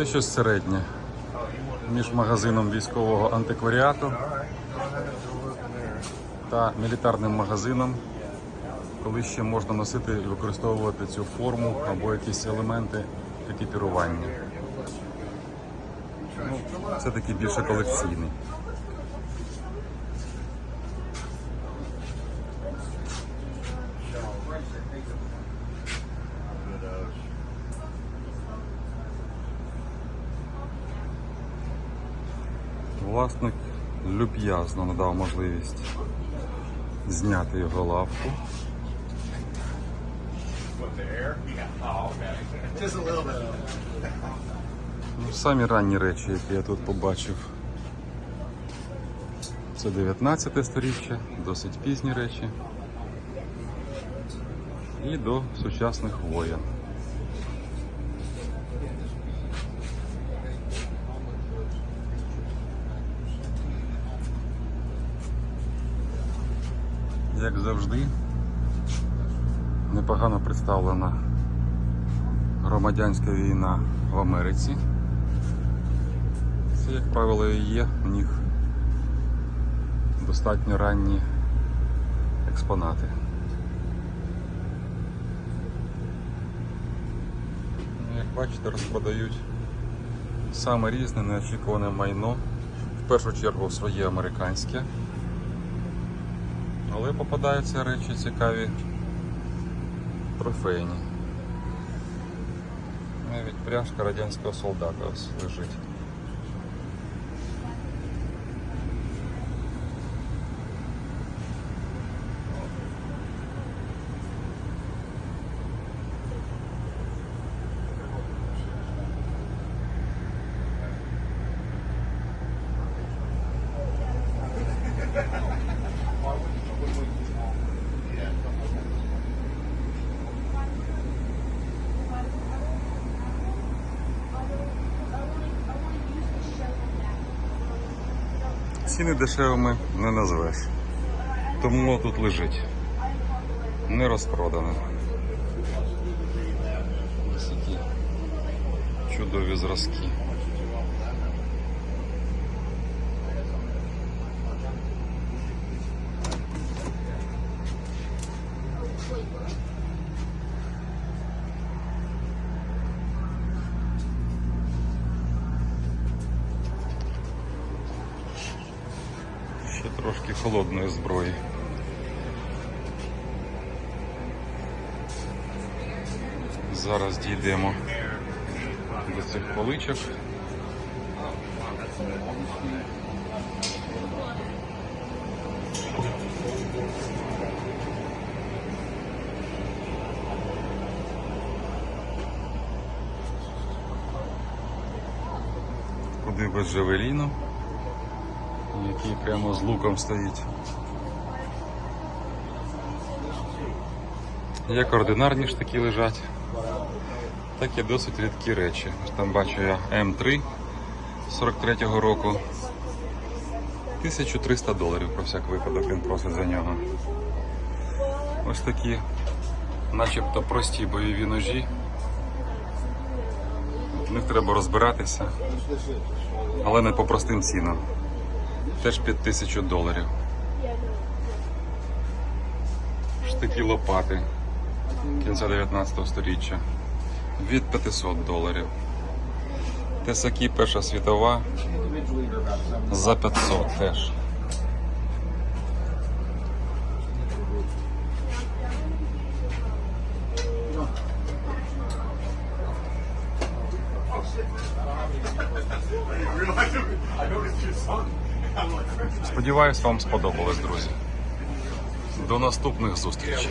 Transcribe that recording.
Це щось середнє між магазином військового антикваріату та мілітарним магазином, коли ще можна носити і використовувати цю форму або якісь елементи екіпірування. Ну, Це таки більше колекційний. Власник люб'язно надав можливість зняти його лавку. Ну, самі ранні речі, які я тут побачив. Це 19 сторіччя, досить пізні речі. І до сучасних воєн. Як завжди, непогано представлена громадянська війна в Америці. Це, як правило, і є у них достатньо ранні експонати. Ну, Як бачите, розпродають саме різне неочікуване майно. В першу чергу своє американське. Але попадаються речі цікаві трофейні. Навіть пряжка радянського солдата ось лежить. Ціни дешевими не назвеш. Тому тут лежить. Не розпродано. Ось чудові зразки. Трошки холодної зброї. Зараз дійдемо до цих поличок. Куди без Жавеліну який прямо з луком стоїть. Як ординарні штаки лежать, так і досить рідкі речі. Там бачу я М3 43-го року. 1300 доларів про всяк випадок він просить за нього. Ось такі начебто прості бойові ножі. В них треба розбиратися, але не по простим цінам. Теж під тисячу доларів. Штики лопати кінця 19 століття від 500 доларів. Тесаки Перша світова за 500 теж. Сподіваюсь, вам сподобалось, друзі. До наступних зустрічей.